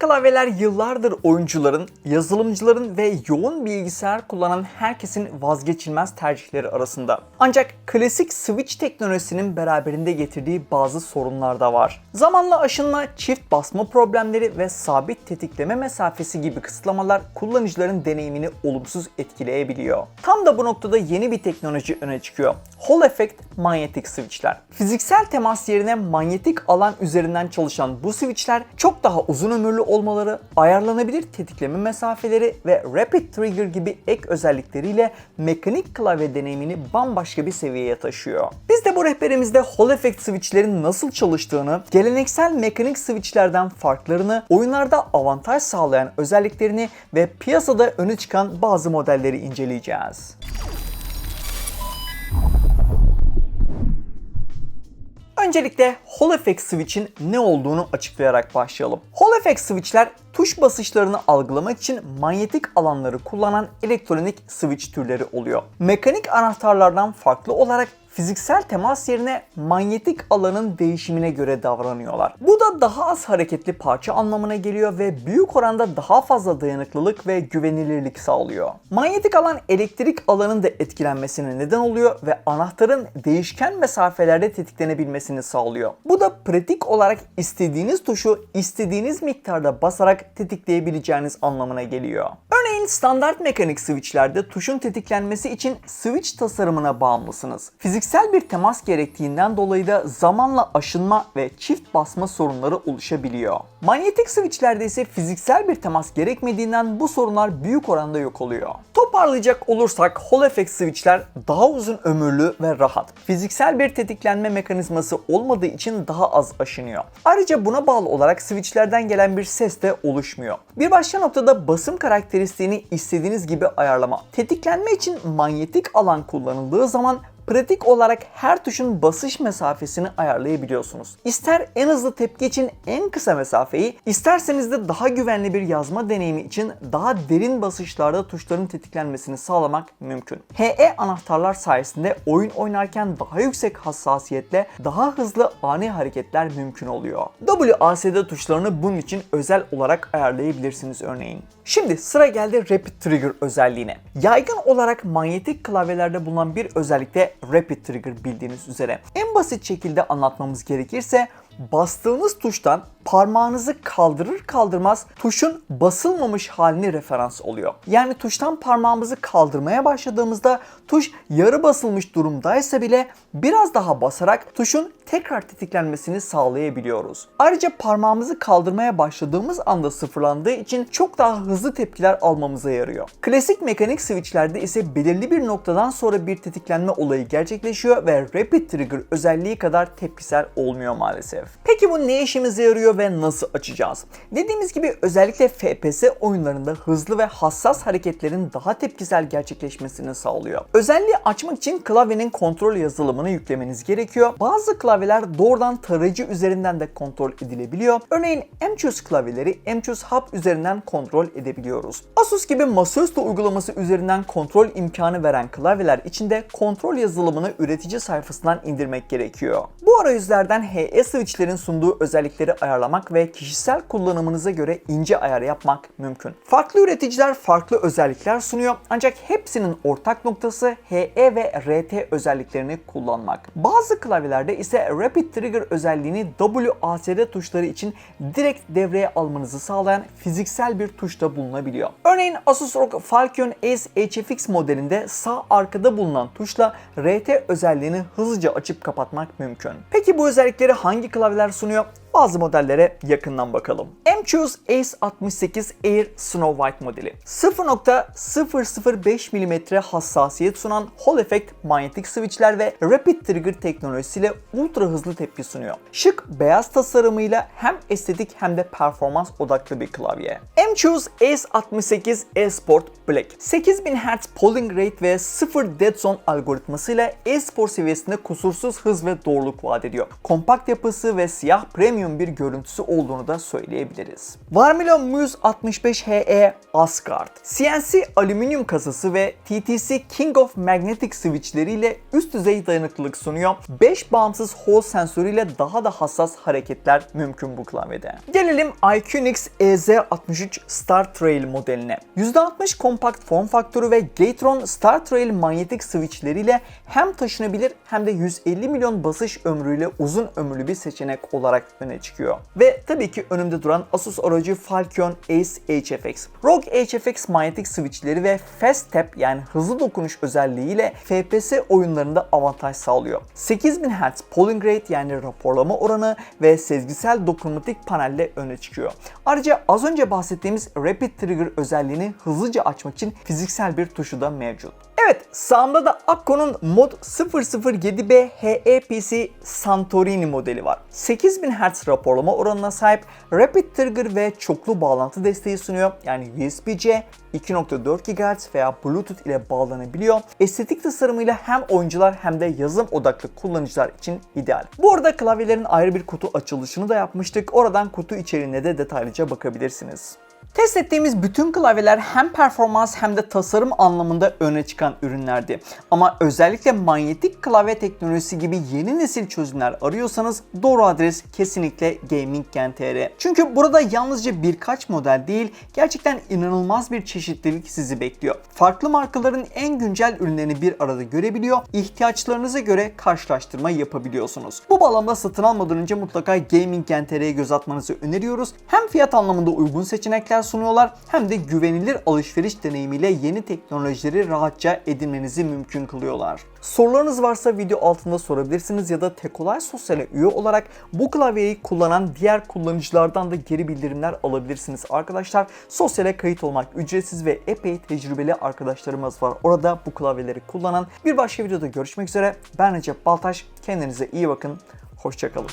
klavyeler yıllardır oyuncuların, yazılımcıların ve yoğun bilgisayar kullanan herkesin vazgeçilmez tercihleri arasında. Ancak klasik switch teknolojisinin beraberinde getirdiği bazı sorunlar da var. Zamanla aşınma, çift basma problemleri ve sabit tetikleme mesafesi gibi kısıtlamalar kullanıcıların deneyimini olumsuz etkileyebiliyor. Tam da bu noktada yeni bir teknoloji öne çıkıyor. Hall Effect manyetik switchler. Fiziksel temas yerine manyetik alan üzerinden çalışan bu switchler çok daha uzun ömürlü olmaları, ayarlanabilir tetikleme mesafeleri ve rapid trigger gibi ek özellikleriyle mekanik klavye deneyimini bambaşka bir seviyeye taşıyor. Biz de bu rehberimizde Hall Effect switchlerin nasıl çalıştığını, geleneksel mekanik switchlerden farklarını, oyunlarda avantaj sağlayan özelliklerini ve piyasada öne çıkan bazı modelleri inceleyeceğiz. Öncelikle Hall Effect Switch'in ne olduğunu açıklayarak başlayalım. Hall Effect Switch'ler tuş basışlarını algılamak için manyetik alanları kullanan elektronik switch türleri oluyor. Mekanik anahtarlardan farklı olarak fiziksel temas yerine manyetik alanın değişimine göre davranıyorlar. Bu da daha az hareketli parça anlamına geliyor ve büyük oranda daha fazla dayanıklılık ve güvenilirlik sağlıyor. Manyetik alan elektrik alanın da etkilenmesine neden oluyor ve anahtarın değişken mesafelerde tetiklenebilmesini sağlıyor. Bu da pratik olarak istediğiniz tuşu istediğiniz miktarda basarak tetikleyebileceğiniz anlamına geliyor. Örneğin standart mekanik switchlerde tuşun tetiklenmesi için switch tasarımına bağımlısınız. Fiziksel bir temas gerektiğinden dolayı da zamanla aşınma ve çift basma sorunları oluşabiliyor. Manyetik switchlerde ise fiziksel bir temas gerekmediğinden bu sorunlar büyük oranda yok oluyor. Toparlayacak olursak Hall Effect switchler daha uzun ömürlü ve rahat. Fiziksel bir tetiklenme mekanizması olmadığı için daha az aşınıyor. Ayrıca buna bağlı olarak switchlerden gelen bir ses de oluşmuyor. Bir başka noktada basım karakteristiğini istediğiniz gibi ayarlama. Tetiklenme için manyetik alan kullanıldığı zaman pratik olarak her tuşun basış mesafesini ayarlayabiliyorsunuz. İster en hızlı tepki için en kısa mesafeyi, isterseniz de daha güvenli bir yazma deneyimi için daha derin basışlarda tuşların tetiklenmesini sağlamak mümkün. HE anahtarlar sayesinde oyun oynarken daha yüksek hassasiyetle daha hızlı ani hareketler mümkün oluyor. WASD tuşlarını bunun için özel olarak ayarlayabilirsiniz örneğin. Şimdi sıra geldi Rapid Trigger özelliğine. Yaygın olarak manyetik klavyelerde bulunan bir özellik de Rapid Trigger bildiğiniz üzere. En basit şekilde anlatmamız gerekirse bastığınız tuştan parmağınızı kaldırır kaldırmaz tuşun basılmamış halini referans oluyor. Yani tuştan parmağımızı kaldırmaya başladığımızda tuş yarı basılmış durumdaysa bile biraz daha basarak tuşun tekrar tetiklenmesini sağlayabiliyoruz. Ayrıca parmağımızı kaldırmaya başladığımız anda sıfırlandığı için çok daha hızlı tepkiler almamıza yarıyor. Klasik mekanik switchlerde ise belirli bir noktadan sonra bir tetiklenme olayı gerçekleşiyor ve Rapid Trigger özelliği kadar tepkisel olmuyor maalesef. Peki bu ne işimize yarıyor ve nasıl açacağız? Dediğimiz gibi özellikle FPS oyunlarında hızlı ve hassas hareketlerin daha tepkisel gerçekleşmesini sağlıyor. Özelliği açmak için klavyenin kontrol yazılımını yüklemeniz gerekiyor. Bazı klavyeler doğrudan tarayıcı üzerinden de kontrol edilebiliyor. Örneğin MCUS klavyeleri MCUS Hub üzerinden kontrol edebiliyoruz. Asus gibi masaüstü uygulaması üzerinden kontrol imkanı veren klavyeler için de kontrol yazılımını üretici sayfasından indirmek gerekiyor. Bu arayüzlerden HE switchlerin sunduğu özellikleri ayarlamak ve kişisel kullanımınıza göre ince ayar yapmak mümkün. Farklı üreticiler farklı özellikler sunuyor ancak hepsinin ortak noktası HE ve RT özelliklerini kullanmak. Bazı klavyelerde ise Rapid Trigger özelliğini WASD tuşları için direkt devreye almanızı sağlayan fiziksel bir tuş da bulunabiliyor. Örneğin Asus ROG Falcon Ace HFX modelinde sağ arkada bulunan tuşla RT özelliğini hızlıca açıp kapatmak mümkün. Peki bu özellikleri hangi klavyeler sunuyor? Bazı modellere yakından bakalım. MCUS Ace 68 Air Snow White modeli. 0.005 mm hassasiyet sunan Hall Effect manyetik switchler ve Rapid Trigger teknolojisiyle ultra hızlı tepki sunuyor. Şık beyaz tasarımıyla hem estetik hem de performans odaklı bir klavye. MCUS Ace 68 E-Sport Black. 8000 Hz polling rate ve 0 dead zone algoritmasıyla e-spor seviyesinde kusursuz hız ve doğruluk vaat ediyor. Kompakt yapısı ve siyah premium premium bir görüntüsü olduğunu da söyleyebiliriz. Varmilon Muse 65HE Asgard, CNC alüminyum kasası ve TTC King of Magnetic switchleriyle üst düzey dayanıklılık sunuyor. 5 bağımsız Hall sensörüyle daha da hassas hareketler mümkün bu klavyede. Gelelim iQnix EZ63 Star Trail modeline. %60 kompakt form faktörü ve Gatron Star Trail manyetik switchleriyle hem taşınabilir hem de 150 milyon basış ömrüyle uzun ömürlü bir seçenek olarak öne çıkıyor. Ve tabii ki önümde duran Asus ROG Falcon Ace HFX. ROG HFX manyetik switchleri ve Fast Tap yani hızlı dokunuş özelliğiyle FPS oyunlarında avantaj sağlıyor. 8000 Hz polling rate yani raporlama oranı ve sezgisel dokunmatik panelle öne çıkıyor. Ayrıca az önce bahsettiğimiz Rapid Trigger özelliğini hızlıca açmak için fiziksel bir tuşu da mevcut. Evet sağımda da Akko'nun Mod 007B HEPC Santorini modeli var. 8000 Hz raporlama oranına sahip Rapid Trigger ve çoklu bağlantı desteği sunuyor. Yani USB-C, 2.4 GHz veya Bluetooth ile bağlanabiliyor. Estetik tasarımıyla hem oyuncular hem de yazılım odaklı kullanıcılar için ideal. Bu arada klavyelerin ayrı bir kutu açılışını da yapmıştık. Oradan kutu içeriğine de detaylıca bakabilirsiniz. Test ettiğimiz bütün klavyeler hem performans hem de tasarım anlamında öne çıkan ürünlerdi. Ama özellikle manyetik klavye teknolojisi gibi yeni nesil çözümler arıyorsanız doğru adres kesinlikle Gaming Gen. Çünkü burada yalnızca birkaç model değil, gerçekten inanılmaz bir çeşitlilik sizi bekliyor. Farklı markaların en güncel ürünlerini bir arada görebiliyor, ihtiyaçlarınıza göre karşılaştırma yapabiliyorsunuz. Bu bağlamda satın almadan önce mutlaka Gaming Gen göz atmanızı öneriyoruz. Hem fiyat anlamında uygun seçenekler sunuyorlar hem de güvenilir alışveriş deneyimiyle yeni teknolojileri rahatça edinmenizi mümkün kılıyorlar. Sorularınız varsa video altında sorabilirsiniz ya da Tekolay Sosyal'e üye olarak bu klavyeyi kullanan diğer kullanıcılardan da geri bildirimler alabilirsiniz arkadaşlar. Sosyale kayıt olmak ücretsiz ve epey tecrübeli arkadaşlarımız var. Orada bu klavyeleri kullanan bir başka videoda görüşmek üzere. Ben Recep Baltaş. Kendinize iyi bakın. Hoşçakalın.